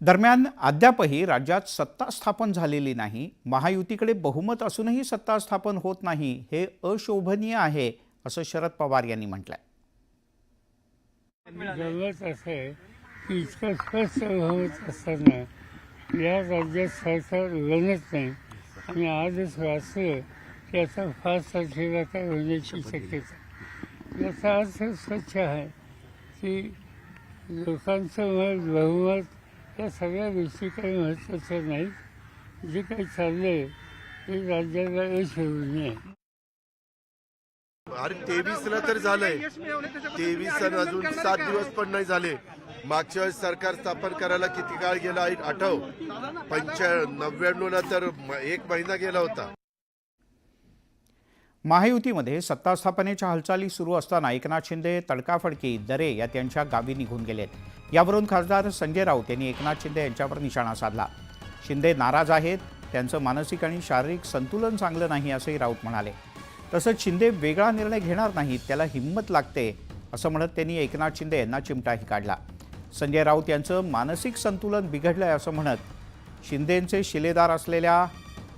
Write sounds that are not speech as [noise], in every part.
दरम्यान अद्यापही राज्यात सत्ता स्थापन झालेली नाही महायुतीकडे बहुमत असूनही सत्ता स्थापन होत नाही हे अशोभनीय आहे असं शरद पवार यांनी म्हटलंय. जवळच असं आहे की इतकं स्पष्ट बहुमत असताना या राज्यात सरकार बनत नाही. आणि आजच वाचलं की आता पाच तारखेला काय होण्याची शक्यता याचा अर्थ स्वच्छ आहे की लोकांचं मत बहुमत या सगळ्या गोष्टी काही महत्त्वाच्या नाहीत. जे काही चाललंय ते राज्याला यश होऊ नये अरे तेवीसला तर झालंय. तेवीस अजून सात दिवस पण नाही झाले. मागच्या वेळेस सरकार स्थापन करायला किती काळ गेला? आहे आठव. पंच्या नव्याण्णव ला तर एक महिना गेला होता. महायुतीमध्ये सत्ता स्थापनेच्या हालचाली सुरू असताना एकनाथ शिंदे तडकाफडकी दरे या त्यांच्या गावी निघून गेलेत. यावरून खासदार संजय राऊत यांनी एकनाथ शिंदे यांच्यावर निशाणा साधला. शिंदे नाराज आहेत त्यांचं मानसिक आणि शारीरिक संतुलन चांगलं नाही असंही राऊत म्हणाले. तसंच शिंदे वेगळा निर्णय घेणार नाहीत त्याला हिंमत लागते असं म्हणत त्यांनी एकनाथ शिंदे यांना चिमटाही काढला. संजय राऊत यांचं मानसिक संतुलन बिघडलं आहे असं म्हणत शिंदेंचे शिलेदार असलेल्या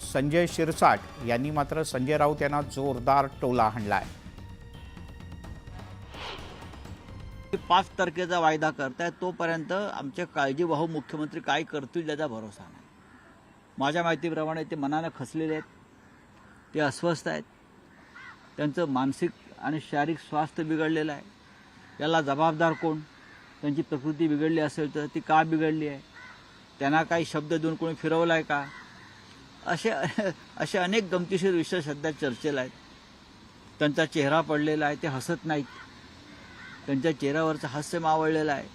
संजय शिरसाट यांनी मात्र संजय राऊत यांना जोरदार टोला हाणलाय. ते पाच तारखेचा वायदा करताय तोपर्यंत आमचे काळजीवाहू मुख्यमंत्री काय करतील त्याचा भरोसा नाही. माझ्या माहितीप्रमाणे ते मनानं खचलेले आहेत ते अस्वस्थ आहेत. त्यांचं मानसिक आणि शारीरिक स्वास्थ्य बिघडलेलं आहे. याला जबाबदार कोण? त्यांची प्रकृती बिघडली असेल तर ती का बिघडली आहे? त्यांना काही शब्द देऊन कोणी फिरवला आहे का? असे [laughs] असे अनेक गमतीशीर विषय सध्या चर्चेला आहेत. त्यांचा चेहरा पडलेला आहे ते हसत नाहीत. त्यांच्या चेहऱ्यावरचं हास्य मावळलेलं आहे.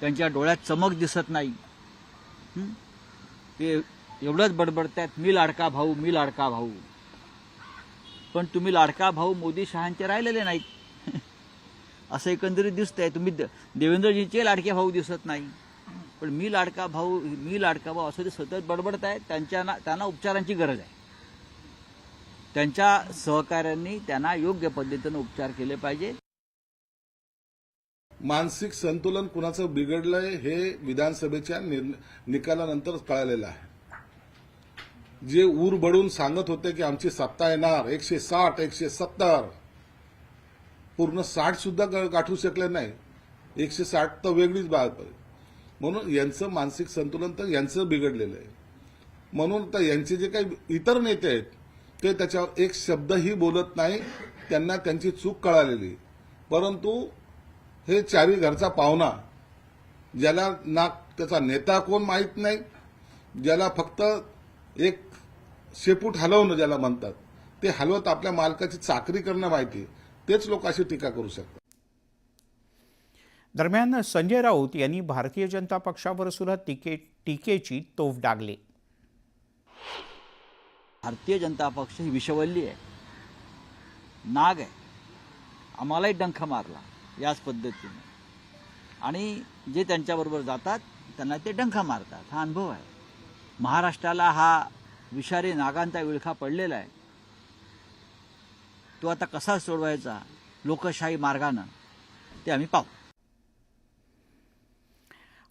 त्यांच्या डोळ्यात चमक दिसत नाही. ते एवढंच बडबडतायत मी लाडका भाऊ मी लाडका भाऊ. पण तुम्ही लाडका भाऊ मोदी शहांचे राहिलेले नाहीत. [laughs] असं एकंदरीत दिसतंय. तुम्ही द- देवेंद्रजींचे लाडके भाऊ दिसत नाही. पण मी लाडका भाऊ मी लाडका भाऊ असं ते सतत बडबडतायत त्यांच्या त्यांना उपचारांची गरज आहे. त्यांच्या सहकाऱ्यांनी त्यांना योग्य पद्धतीनं उपचार केले पाहिजे. मानसिक संतुलन कुणाचं बिघडलंय हे विधानसभेच्या निकालानंतर कळालेलं आहे. जे ऊर बडून सांगत होते की आमची सत्ता येणार एकशे साठ एकशे सत्तर. पूर्ण साठ सुद्धा गाठू शकले नाही. एकशे साठ तर वेगळीच बाब आहे. म्हणून यांचं मानसिक संतुलन तर यांचं बिघडलेलं आहे. म्हणून तर यांचे जे काही इतर नेते आहेत ते त्याच्यावर एक शब्दही बोलत नाही त्यांना त्यांची चूक कळालेली. परंतु हे चारी घरचा पाहुणा ज्याला ना त्याचा नेता कोण माहीत नाही ज्याला फक्त एक शेपूट हलवणं ज्याला म्हणतात ते हलवत आपल्या मालकाची चाकरी करणं माहिती तेच लोक अशी टीका करू शकतात. दरम्यान संजय राऊत यांनी भारतीय जनता पक्षावर सुद्धा टीके टीकेची तोफ डागली. भारतीय जनता पक्ष ही विषवल्ली आहे. नाग आहे. आम्हालाही डंख मारला याच पद्धतीने. आणि जे त्यांच्याबरोबर जातात त्यांना ते डंखा मारतात. हा अनुभव आहे. महाराष्ट्राला हा विषारी नागांचा विळखा पडलेला आहे. तो आता कसा सोडवायचा लोकशाही मार्गानं ते आम्ही पाहू.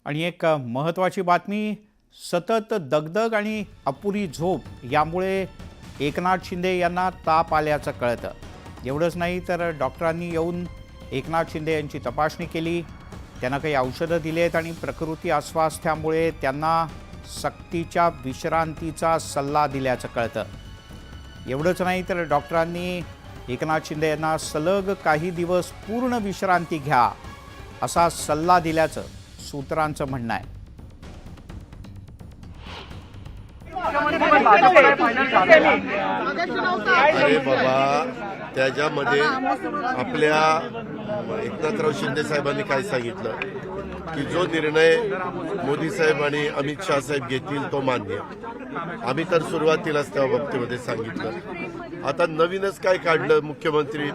आणि एक महत्त्वाची बातमी सतत दगदग आणि अपुरी झोप यामुळे एकनाथ शिंदे यांना ताप आल्याचं कळतं. एवढंच नाही तर डॉक्टरांनी येऊन एकनाथ शिंदे यांची तपासणी केली. त्यांना काही औषधं दिली आहेत आणि प्रकृती अस्वास्थ्यामुळे त्यांना सक्तीच्या विश्रांतीचा सल्ला दिल्याचं कळतं. एवढंच नाही तर डॉक्टरांनी एकनाथ शिंदे यांना सलग काही दिवस पूर्ण विश्रांती घ्या असा सल्ला दिल्याचं सूत्रांचं म्हणणं आहे. अरे बाबा त्याच्यामध्ये आपल्या एकनाथराव शिंदे साहेबांनी काय सांगितलं? की जो निर्णय मोदी साहेब आणि अमित शहा साहेब घेतील तो मान्य आम्ही तर सुरुवातीलाच त्या बाबतीमध्ये सांगितलं. आता नवीनच काय काढलं मुख्यमंत्री?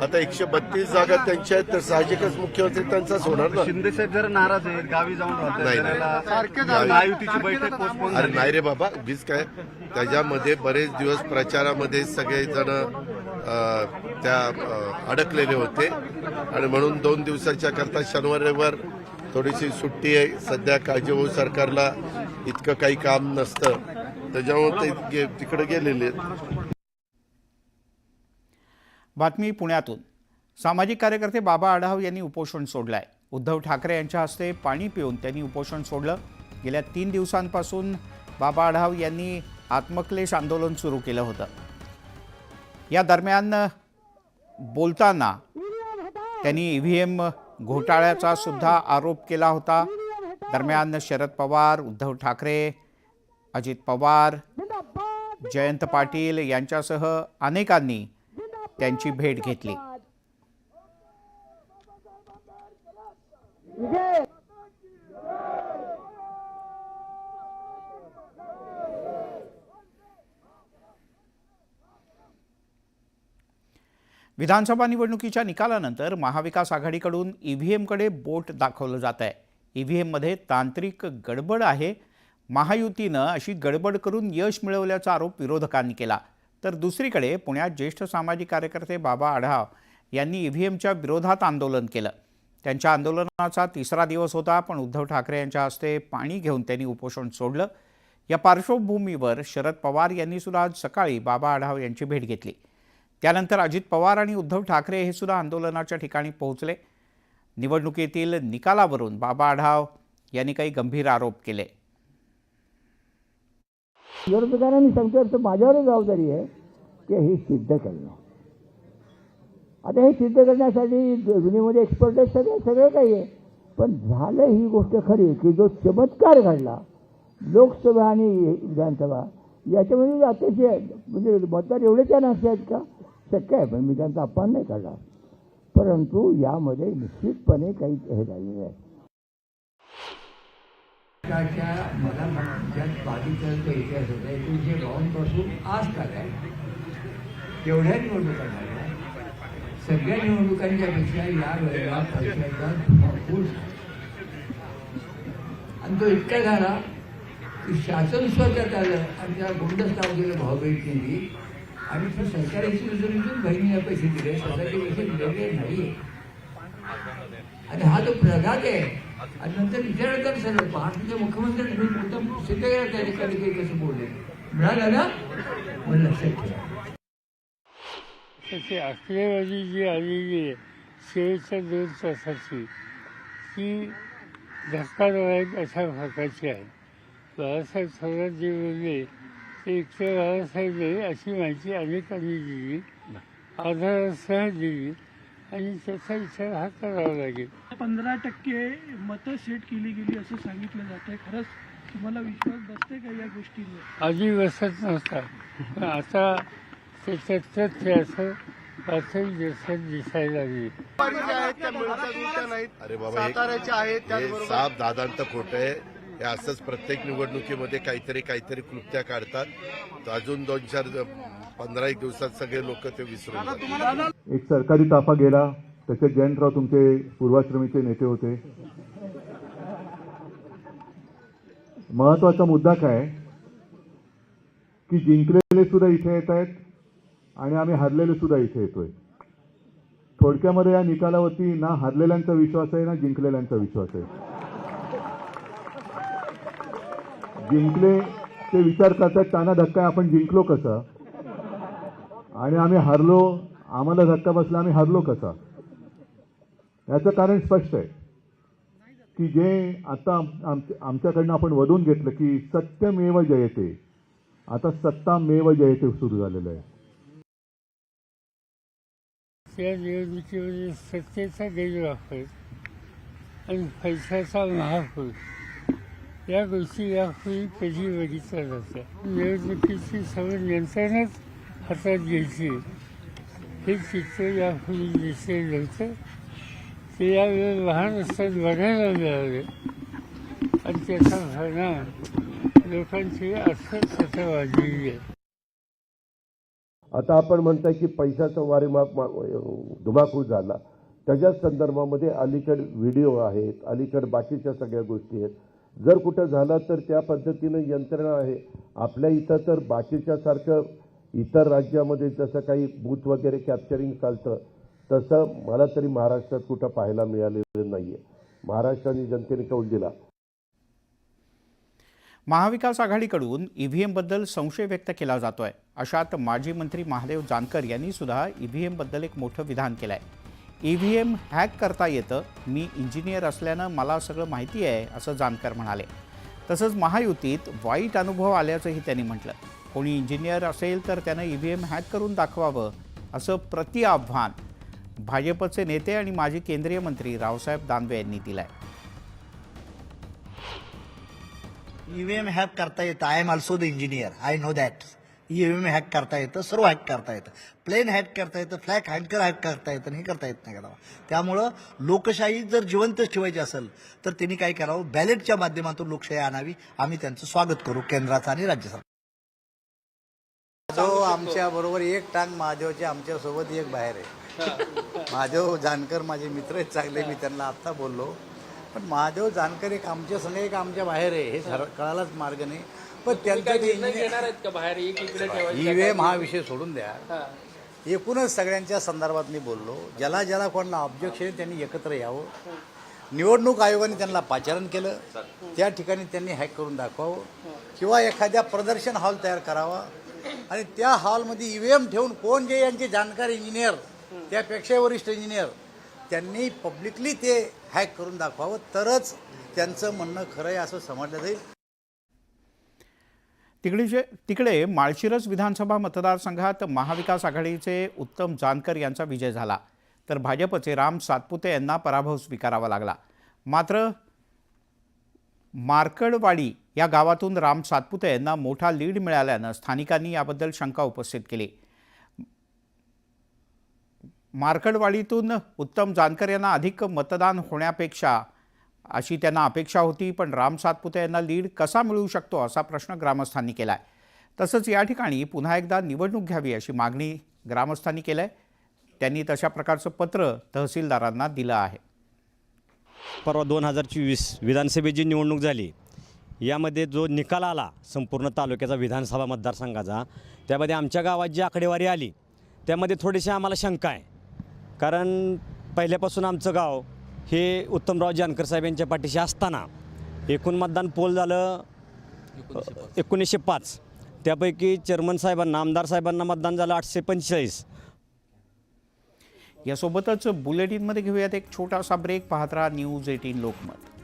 आता एकशे बत्तीस जागा त्यांच्या आहेत तर साहजिकच मुख्यमंत्री त्यांचाच होणार ना? शिंदे साहेब जरा नाराज आहेत गावी जाऊन नाही, महायुतीची बैठक अरे नाही रे बाबा वीज काय? त्याच्यामध्ये बरेच दिवस प्रचारामध्ये सगळेजण अ, त्या अ, अडकलेले होते. आणि म्हणून दोन दिवसाच्या करता शनिवार रविवार थोडीशी सुट्टी आहे. सध्या काळजीभाऊ सरकारला इतकं काही काम नसतं. त्याच्यामुळे ते गे- तिकडे गेलेले आहेत. बातमी पुण्यातून. सामाजिक कार्यकर्ते बाबा आढाव यांनी उपोषण सोडलं आहे उद्धव ठाकरे यांच्या हस्ते पाणी पिऊन त्यांनी उपोषण सोडलं. गेल्या तीन दिवसांपासून बाबा आढाव यांनी आत्मक्लेश आंदोलन सुरू केलं होतं. या दरम्यान बोलताना त्यांनी ई व्ही एम घोटाळ्याचा सुद्धा आरोप केला होता. दरम्यान शरद पवार उद्धव ठाकरे अजित पवार जयंत पाटील यांच्यासह अनेकांनी त्यांची भेट घेतली. विधानसभा निवडणुकीच्या निकालानंतर महाविकास आघाडीकडून ईव्हीएमकडे बोट दाखवलं जात आहे. ईव्हीएममध्ये तांत्रिक गडबड आहे. महायुतीनं अशी गडबड करून यश मिळवल्याचा आरोप विरोधकांनी केला. तर दुसरीकडे पुण्यात ज्येष्ठ सामाजिक कार्यकर्ते बाबा आढाव यांनी ई व्ही एमच्या विरोधात आंदोलन केलं. त्यांच्या आंदोलनाचा तिसरा दिवस होता पण उद्धव ठाकरे यांच्या हस्ते पाणी घेऊन त्यांनी उपोषण सोडलं. या पार्श्वभूमीवर शरद पवार यांनी सुद्धा आज सकाळी बाबा आढाव यांची भेट घेतली. त्यानंतर अजित पवार आणि उद्धव ठाकरे हे सुद्धा आंदोलनाच्या ठिकाणी पोहोचले. निवडणुकीतील निकालावरून बाबा आढाव यांनी काही गंभीर आरोप केले. विरोधकांना मी सांगतो तर माझ्यावर जबाबदारी आहे की हे सिद्ध करणं. आता हे सिद्ध करण्यासाठी दुनियेमध्ये एक्सपर्ट आहे सगळे सगळं काही आहे. पण झालं ही गोष्ट खरी की जो चमत्कार घडला लोकसभा आणि विधानसभा याच्यामध्ये अतिशय म्हणजे मतदार एवढे त्या नसते आहेत का? शक्य आहे पण मी त्यांचा अपमान नाही करणार. परंतु यामध्ये निश्चितपणे काही हे झालेलं आहे. त्याच्या मला ज्यात बाधितांचा इतिहास होता एकोणीसशे बावन्नपासून आज काय आहे तेवढ्या निवडणुका झाल्या सगळ्या निवडणुकांच्या पेक्षा या वेळेला पैशाचा भरपूर आणि तो इतका झाला की शासन स्वतः आलं आणि त्या गुंडस्ताव केलं केली आणि ते सरकारी योजनेतून बहिणीला पैसे दिले. स्वतःचे पैसे दिलेले नाही आणि हा जो प्रघात आहे आणि नंतर विचारलं सर महाराष्ट्राचे मुख्यमंत्री उत्तम सिद्ध केलं त्या ठिकाणी काही कसं बोलले? मिळालं ना? मला लक्षात ठेवा. त्याची आकडेवारी जी आलेली आहे शेवटच्या दोन तासाची ती धक्कादायक अशा प्रकारची आहे. बाळासाहेब थोरात जे बोलले ते एकतर बाळासाहेब आहे अशी माहिती अनेकांनी दिली आधारासह दिली आणि त्याचा विचार हा करावा लागेल. पंधरा टक्के मतं सेट केली गेली असं सांगितलं जात आहे खरंच तुम्हाला विश्वास बसते का या गोष्टींवर? आधी बसत नव्हता पण आता तथ्य असं पातळी दिवसात दिसायला लागली. अरे बाबा हे- साताऱ्याचे आहेत हे त्याचबरोबर साप दादांत खोटं आहे. हे असंच प्रत्येक निवडणुकीमध्ये काहीतरी काहीतरी क्लुप्त्या काढतात. तर अजून दोन चार पंधरा एक दिवसात सगळे लोक ते विसरून जातात. एक सरकारी ताफा गेला. तसे जयंतराव तुमचे पूर्वाश्रमीचे नेते होते. महत्त्वाचा मुद्दा काय? की जिंकलेले सुद्धा इथे येत आहेत आणि आम्ही हरलेले सुद्धा इथे येतोय. थोडक्यामध्ये या निकालावरती ना हरलेल्यांचा विश्वास आहे ना जिंकलेल्यांचा विश्वास आहे. जिंकले ते विचार करतात त्यांना धक्का आहे, आपण जिंकलो कसा? आणि आम्ही हरलो आम्हाला धक्का बसला आम्ही हरलो कसा? याचं कारण स्पष्ट आहे की जे आता आम- आमच्याकडनं आपण वधून घेतलं की सत्यमेव जयते. आता सत्तामेव जयते सुरू झालेलं आहे. त्या निवडणुकीमध्ये सत्तेचा गैरवापर आणि पैशाचा महापूर या गोष्टी यापूर्वी कधी बघितल्या जातात निवडणुकीची सगळं यंत्रणच हातात घ्यायची. हे चित्र यापूर्वी दिसले नव्हतं. ते यावेळेला लहान असतात बघायला मिळाले आणि त्याचा फायदा लोकांची अस्वस्थता वाढलेली आहे आता आपण म्हणताय की पैशाचा वारेमाप धुमाकूळ झाला. त्याच्याच संदर्भामध्ये अलीकड व्हिडिओ आहेत अलीकड बाकीच्या सगळ्या गोष्टी आहेत. जर कुठं झालं तर त्या पद्धतीनं यंत्रणा आहे. आपल्या इथं तर बाकीच्या सारखं इतर राज्यामध्ये जसं काही बूथ वगैरे कॅप्चरिंग चालतं तसं मला तरी महाराष्ट्रात कुठं पाहायला मिळालेलं नाही आहे महाराष्ट्राने जनतेने कौल दिला. महाविकास आघाडीकडून ईव्हीएमबद्दल संशय व्यक्त केला जातोय. अशात माजी मंत्री महादेव जानकर यांनी सुद्धा ईव्हीएमबद्दल एक मोठं विधान केलं आहे ईव्हीएम हॅक करता येतं मी इंजिनियर असल्यानं मला सगळं माहिती आहे असं जानकर म्हणाले. तसंच महायुतीत वाईट अनुभव आल्याचंही त्यांनी म्हटलं. कोणी इंजिनियर असेल तर त्यानं ईव्हीएम हॅक करून दाखवावं असं प्रति आव्हान भाजपचे नेते आणि माजी केंद्रीय मंत्री रावसाहेब दानवे यांनी दिलं आहे ईव्हीएम हॅक करता येतं. I am also the engineer I know that EVM hack करता येतं सर्व हॅक करता येतं. प्लेन हॅक करता येतं फ्लॅग हँकर हॅक करता येतं हे करता येत नाही करावं त्यामुळं लोकशाही जर जिवंत ठेवायची असेल तर त्यांनी काय करावं? बॅलेटच्या माध्यमातून लोकशाही आणावी. आम्ही त्यांचं स्वागत करू केंद्राचं आणि राज्य सरकार आमच्या बरोबर एक टांग महादेवचे आमच्यासोबत एक बाहेर आहे. [laughs] महादेव जानकर माझे मित्र आहेत चांगले. मी त्यांना आत्ता बोललो. पण महादेव जानकर एक आमच्या संग एक आमच्या बाहेर आहे. हे ठर- कळायलाच मार्ग नाही. पण त्यांचं ईव्हीएम हा विषय सोडून द्या. एकूणच सगळ्यांच्या संदर्भात मी बोललो. ज्याला ज्याला कोणाला ऑब्जेक्शन आहे त्यांनी एकत्र यावं. निवडणूक आयोगाने त्यांना पाचारण केलं. त्या ठिकाणी त्यांनी हॅक करून दाखवावं. किंवा एखाद्या प्रदर्शन हॉल तयार करावा. आणि त्या हॉलमध्ये ईव्हीएम ठेवून कोण जे यांचे जाणकार इंजिनियर त्यापेक्षा वरिष्ठ इंजिनियर त्यांनी पब्लिकली ते हॅक करून दाखवावं तरच त्यांचं म्हणणं खरं आहे असं समजलं जाईल. तिकडे जे तिकडे माळशिरस विधानसभा मतदारसंघात महाविकास आघाडीचे उत्तम जानकर यांचा विजय झाला. तर भाजपचे राम सातपुते यांना पराभव स्वीकारावा लागला. मात्र मार्कडवाडी या गावातून राम सातपुते यांना मोठा लीड मिळाल्यानं स्थानिकांनी याबद्दल शंका उपस्थित केली. मार्कडवाडीतून उत्तम जानकर यांना अधिक मतदान होण्यापेक्षा अशी त्यांना अपेक्षा होती पण राम सातपुते यांना लीड कसा मिळू शकतो असा प्रश्न ग्रामस्थांनी केला आहे तसंच या ठिकाणी पुन्हा एकदा निवडणूक घ्यावी अशी मागणी ग्रामस्थांनी केलं आहे त्यांनी तशा प्रकारचं पत्र तहसीलदारांना दिलं आहे. परवा दोन हजार चोवीस विधानसभेची निवडणूक झाली यामध्ये जो निकाल आला संपूर्ण तालुक्याचा विधानसभा मतदारसंघाचा त्यामध्ये आमच्या गावात जी आकडेवारी आली त्यामध्ये थोडीशी आम्हाला शंका आहे. कारण पहिल्यापासून आमचं गाव हे उत्तमराव जानकर साहेब यांच्या पाठीशी असताना एकूण मतदान पोल झालं एकोणीसशे पाच. त्यापैकी चेअरमन साहेबांना आमदार साहेबांना मतदान झालं आठशे पंचेचाळीस. यासोबतच बुलेटिनमध्ये घेऊयात एक छोटासा ब्रेक पाहत राहा न्यूज एटीन लोकमत.